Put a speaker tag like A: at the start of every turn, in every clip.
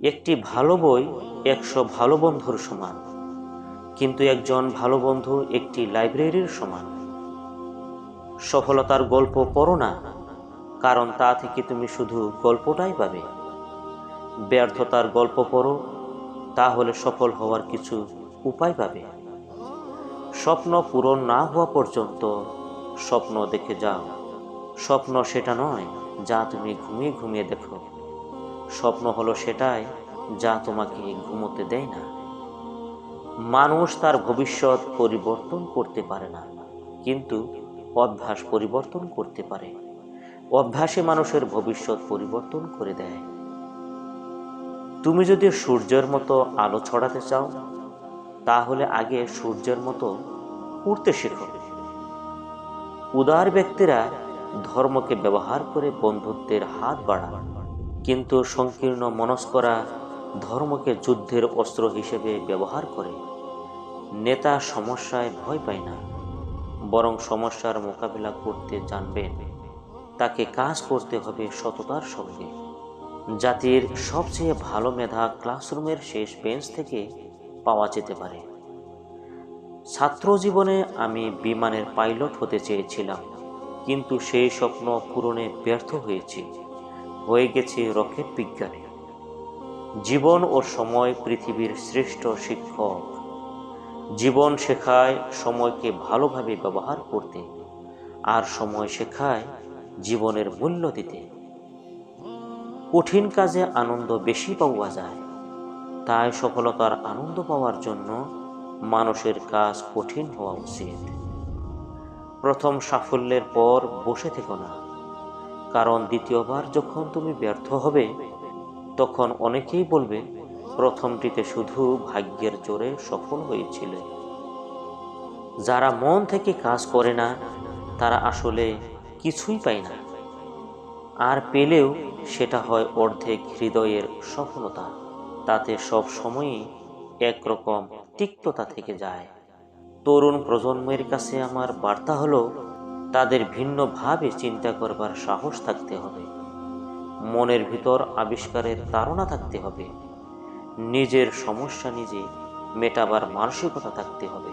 A: একটি ভালো বই একশো ভালো বন্ধুর সমান, কিন্তু একজন ভালো বন্ধু একটি লাইব্রেরির সমান। সফলতার গল্প পড়ো না, কারণ তা থেকে তুমি শুধু গল্পটাই পাবে। ব্যর্থতার গল্প পড়ো, তাহলে সফল হওয়ার কিছু উপায় পাবে। স্বপ্ন পূরণ না হওয়া পর্যন্ত স্বপ্ন দেখে যাও। স্বপ্ন সেটা নয়, যা তুমি ঘুমিয়ে ঘুমিয়ে দেখো। স্বপ্ন হলো সেটাই যা তোমাকে ঘুমোতে দেয় না। মানুষ তার ভবিষ্যৎ পরিবর্তন করতে পারে না, কিন্তু অভ্যাস পরিবর্তন করতে পারে। অভ্যাসে মানুষের ভবিষ্যৎ পরিবর্তন করে দেয়। তুমি যদি সূর্যের মতো আলো ছড়াতে চাও, তাহলে আগে সূর্যের মতো উঠতে শেখো। উদার ব্যক্তিরা ধর্মকে ব্যবহার করে বন্ধুত্বের হাত বাড়ান। কিন্তু সংকীর্ণ মনস্করা ধর্মকে যুদ্ধের অস্ত্র হিসেবে ব্যবহার করে। নেতা সমস্যায় ভয় পায় না, বরং সমস্যার মোকাবিলা করতে জানবেন। তাকে কাজ করতে হবে সততার সঙ্গে। জাতির সবচেয়ে ভালো মেধা ক্লাসরুমের শেষ বেঞ্চ থেকে পাওয়া যেতে পারে। ছাত্র জীবনে আমি বিমানের পাইলট হতে চেয়েছিলাম, কিন্তু সেই স্বপ্ন পূরণে ব্যর্থ হয়েছি। হয়ে গেছে রকেট বিজ্ঞানে। জীবন ও সময় পৃথিবীর শ্রেষ্ঠ শিক্ষক। জীবন শেখায় সময়কে ভালোভাবে ব্যবহার করতে, আর সময় শেখায় জীবনের মূল্য দিতে। কঠিন কাজে আনন্দ বেশি পাওয়া যায়, তাই সফলতার আনন্দ পাওয়ার জন্য মানুষের কাজ কঠিন হওয়া উচিত। প্রথম সাফল্যের পর বসে থেকো না। কারণ দ্বিতীয়বার যখন তুমি ব্যর্থ হবে, তখন অনেকেই বলবে, প্রথমটিতে শুধু ভাগ্যের জোরে সফল হয়েছিল। যারা মন থেকে কাজ করে না, তারা আসলে কিছুই পায় না। আর পেলেও সেটা হয় অর্ধেক হৃদয়ের সফলতা। তাতে সব সময়ই একরকম তিক্ততা থেকে যায়। তরুণ প্রজন্মের কাছে আমার বার্তা হলো তাদের ভিন্নভাবে চিন্তা করবার সাহস থাকতে হবে। মনের ভিতর আবিষ্কারের তাড়না থাকতে হবে। নিজের সমস্যা নিজে মেটাবার মানসিকতা থাকতে হবে।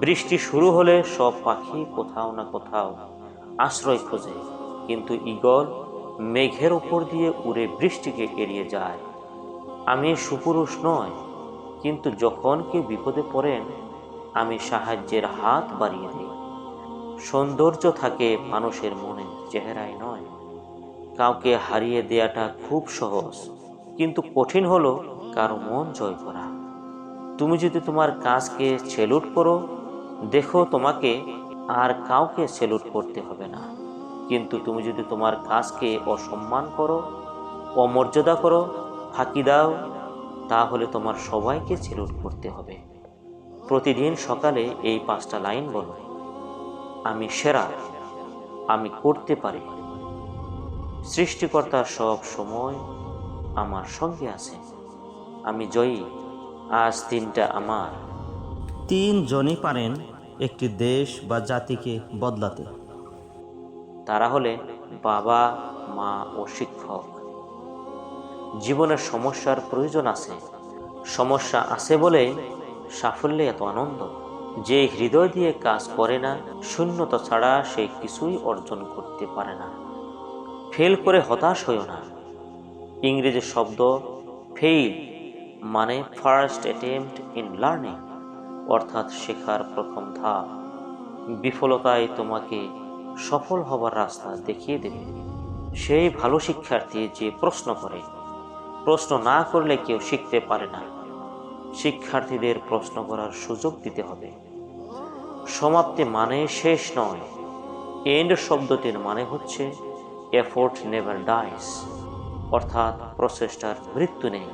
A: বৃষ্টি শুরু হলে সব পাখি কোথাও না কোথাও আশ্রয় খোঁজে, কিন্তু ঈগল মেঘের উপর দিয়ে উড়ে বৃষ্টিকে এড়িয়ে যায়। আমি সুপুরুষ নয়, কিন্তু যখন কেউ বিপদে পড়েন, আমি সাহায্যের হাত বাড়িয়ে দিই। সৌন্দর্য থাকে মানুষের মনে, চেহারায় নয়। কাউকে হারিয়ে দেয়াটা খুব সহজ, কিন্তু কঠিন হলো কারও মন জয় করা। তুমি যদি তোমার কাজকে সেলুট করো, দেখো তোমাকে আর কাউকে সেলুট করতে হবে না। কিন্তু তুমি যদি তোমার কাজকে অসম্মান করো, অমর্যাদা করো, ফাঁকি দাও, তাহলে তোমার সবাইকে সেলুট করতে হবে। প্রতিদিন সকালে এই পাঁচটা লাইন বলো। আমি সেরা আমি করতে পারি। সৃষ্টিকর্তা সব সময় আমার সঙ্গে আছে। আমি জয়ী আজ দিনটা আমার।
B: তিনজনই পারেন একটি দেশ বা জাতিকে বদলাতে।
A: তারা হলে বাবা মা ও শিক্ষক। জীবনের সমস্যার প্রয়োজন আছে। সমস্যা আছে বলে সাফল্যে এত আনন্দ। যে হৃদয় দিয়ে কাজ করে না, শূন্যতা ছাড়া সে কিছুই অর্জন করতে পারে না। ফেল করে হতাশ হইও না। ইংরেজি শব্দ ফেইল মানে ফার্স্ট অ্যাটেম্পট ইন লার্নিং, অর্থাৎ শেখার প্রথম ধাপ। বিফলতায় তোমাকে সফল হবার রাস্তা দেখিয়ে দেবে। সেই ভালো শিক্ষার্থী যে প্রশ্ন করে, প্রশ্ন না করলে কেউ শিখতে পারে না। শিক্ষার্থীদের প্রশ্ন করার সুযোগ দিতে হবে। সমাপ্তি মানে শেষ নয়। এন্ড শব্দটির মানে হচ্ছে এফোর্ট নেভার ডাইস অর্থাৎ প্রচেষ্টার মৃত্যু নেই।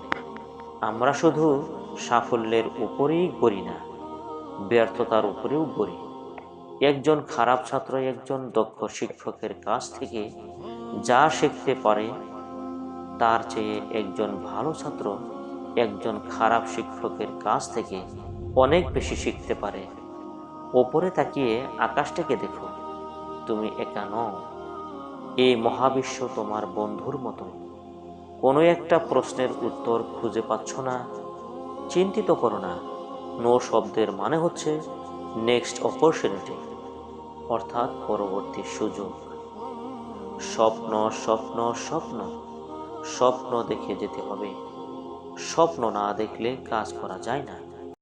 A: আমরা শুধু সাফল্যের উপরেই গড়ি না, ব্যর্থতার উপরেও গড়ি। একজন খারাপ ছাত্র, একজন দক্ষ শিক্ষকের কাছ থেকে যা শিখতে পারে, তার চেয়ে একজন ভালো ছাত্র, একজন খারাপ শিক্ষকের কাছ থেকে অনেক বেশি শিখতে পারে। ওপরে তাকিয়ে আকাশটাকে দেখো। তুমি একা নও। এই মহাবিশ্ব তোমার বন্ধুর মতো। কোনো একটা প্রশ্নের উত্তর খুঁজে পাচ্ছ না। চিন্তিত করো না। নো শব্দের মানে হচ্ছে নেক্সট অপরচুনিটি অর্থাৎ পরবর্তী সুযোগ। স্বপ্ন স্বপ্ন স্বপ্ন। স্বপ্ন দেখে যেতে হবে। স্বপ্ন না দেখলে কাজ করা যায় না।